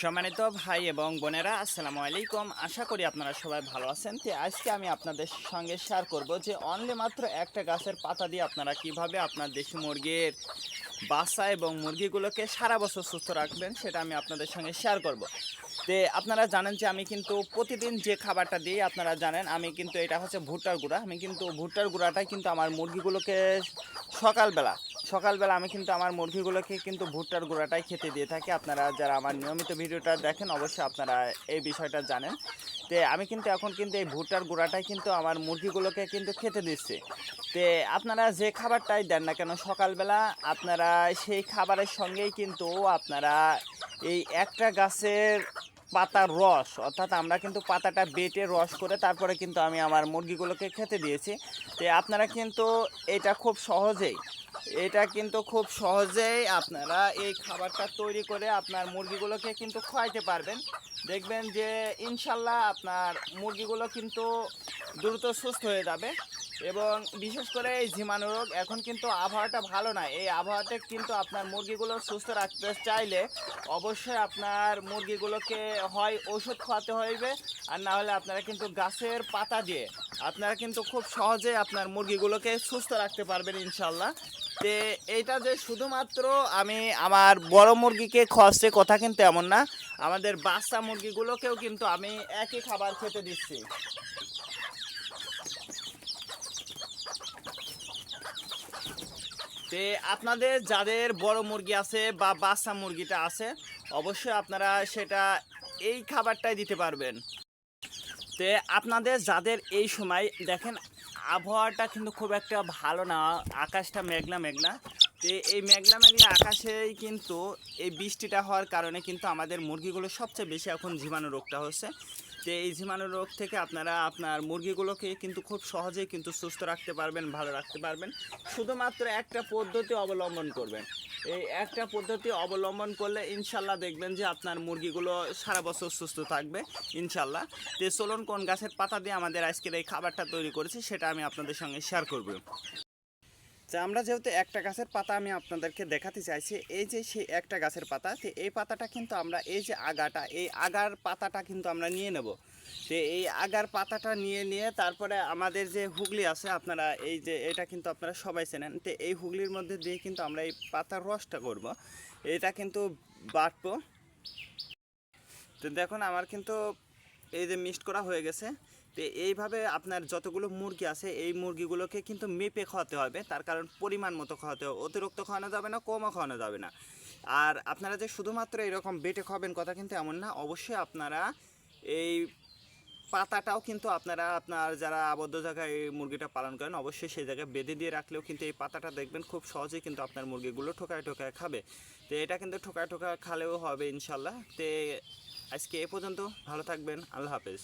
সম্মানিত ভাই এবং বোনেরা, আসসালামু আলাইকুম। আশা করি আপনারা সবাই ভালো আছেন। তো আজকে আমি আপনাদের সঙ্গে শেয়ার করব যে অনলি মাত্র একটা গাছের পাতা দিয়ে আপনারা কীভাবে আপনার দেশি মুরগির বাচ্চা এবং মুরগিগুলোকে সারা বছর সুস্থ রাখবেন, সেটা আমি আপনাদের সঙ্গে শেয়ার করব। তে আপনারা জানেন যে আমি কিন্তু প্রতিদিন যে খাবারটা দিই, আপনারা জানেন, আমি কিন্তু এটা হচ্ছে ভুট্টার গুঁড়া। আমি কিন্তু ভুট্টার গুঁড়াটাই কিন্তু আমার মুরগিগুলোকে সকালবেলা সকালবেলা আমি কিন্তু আমার মুরগিগুলোকে কিন্তু ভুট্টার গুঁড়াটাই খেতে দিয়ে থাকি। আপনারা যারা আমার নিয়মিত ভিডিওটা দেখেন, অবশ্যই আপনারা এই বিষয়টা জানেন তে আমি কিন্তু এখন কিন্তু এই ভুট্টার গুঁড়াটাই কিন্তু আমার মুরগিগুলোকে কিন্তু খেতে দিচ্ছি। তে আপনারা যে খাবারটাই দেন না কেন, সকালবেলা আপনারা সেই খাবারের সঙ্গেই কিন্তু আপনারা এই একটা গাছের পাতার রস, অর্থাৎ আমরা কিন্তু পাতাটা বেটে রস করে তারপরে কিন্তু আমি আমার মুরগিগুলোকে খেতে দিয়েছি। তো আপনারা কিন্তু এটা খুব সহজেই, এটা কিন্তু খুব সহজেই আপনারা এই খাবারটা তৈরি করে আপনার মুরগিগুলোকে কিন্তু খাওয়াইতে পারবেন। দেখবেন যে ইনশাল্লাহ আপনার মুরগিগুলো কিন্তু দ্রুত সুস্থ হয়ে যাবে। এবং বিশেষ করে এই জীবাণু রোগ এখন কিন্তু আবহাওয়াটা ভালো না। এই আবহাওয়াতে কিন্তু আপনার মুরগিগুলো সুস্থ রাখতে চাইলে অবশ্যই আপনার মুরগিগুলোকে হয় ওষুধ খাওয়াতে হইবে, আর না হলে আপনারা কিন্তু গাছের পাতা দিয়ে আপনারা কিন্তু খুব সহজে আপনার মুরগিগুলোকে সুস্থ রাখতে পারবেন ইনশাল্লাহ। তে এইটা যে শুধুমাত্র আমি আমার বড় মুরগিকে খাওয়াচ্ছি কথা কিন্তু এমন না, আমাদের বাচ্চা মুরগিগুলোকেও কিন্তু আমি একই খাবার খেতে দিচ্ছি। তে আপনাদের যাদের বড় মুরগি আছে বা বাচ্চা মুরগিটা আছে, অবশ্যই আপনারা সেটা এই খাবারটাই দিতে পারবেন। তে আপনাদের যাদের এই সময় দেখেন, আবহাওয়াটা কিন্তু খুব একটা ভালো না, আকাশটা মেঘলা মেঘলা। তে এই মেঘলা মেঘলা আকাশেই কিন্তু এই বৃষ্টিটা হওয়ার কারণে কিন্তু আমাদের মুরগিগুলো সবচেয়ে বেশি এখন জীবাণু রোগটা হচ্ছে। তো এই জীবাণু রোগ থেকে আপনারা আপনার মুরগিগুলোকে কিন্তু খুব সহজেই কিন্তু সুস্থ রাখতে পারবেন, ভালো রাখতে পারবেন। শুধুমাত্র একটা পদ্ধতি অবলম্বন করবেন। এই একটা পদ্ধতি অবলম্বন করলে ইনশাল্লাহ দেখবেন যে আপনার মুরগিগুলো সারা বছর সুস্থ থাকবে, ইনশাল্লাহ। তো চলুন, কোন গাছের পাতা দিয়ে আমাদের আজকের এই খাবারটা তৈরি করেছি, সেটা আমি আপনাদের সঙ্গে শেয়ার করব। তো আমরা যেহেতু একটা গাছের পাতা আমি আপনাদেরকে দেখাতে চাইছি, এই যে সেই একটা গাছের পাতা, তো এই পাতাটা কিন্তু আমরা, এই যে আগাটা, এই আগার পাতাটা কিন্তু আমরা নিয়ে নেব। তো এই আগার পাতাটা নিয়ে নিয়ে তারপরে আমাদের যে হুগলি আছে, আপনারা এই যে এটা কিন্তু আপনারা সবাই চেনেন, তো এই হুগলির মধ্যে দিয়ে কিন্তু আমরা এই পাতার রসটা করব। এটা কিন্তু বাটবো। তো দেখুন, আমার কিন্তু এই যে মিক্সড করা হয়ে গেছে। তো এইভাবে আপনার যতগুলো মুরগি আছে, এই মুরগিগুলোকে কিন্তু মেপে খাওয়াতে হবে। তার কারণ পরিমাণ মতো খাওয়াতে হবে। অতিরিক্ত খাওয়ানো যাবে না, কমও খাওয়ানো যাবে না। আর আপনারা যে শুধুমাত্র এরকম বেটে খাবেন কথা কিন্তু এমন না, অবশ্যই আপনারা এই পাতাটাও কিন্তু আপনারা, আপনার যারা আবদ্ধ জায়গায় মুরগিটা পালন করেন, অবশ্যই সেই জায়গায় বেঁধে দিয়ে রাখলেও কিন্তু এই পাতাটা দেখবেন খুব সহজেই কিন্তু আপনার মুরগিগুলো ঠোকায় ঠোকায় খাবে। তো এটা কিন্তু ঠোকায় ঠোকায় খালেও হবে ইনশাল্লাহ। তো আজকে এ পর্যন্ত, ভালো থাকবেন, আল্লাহ হাফেজ।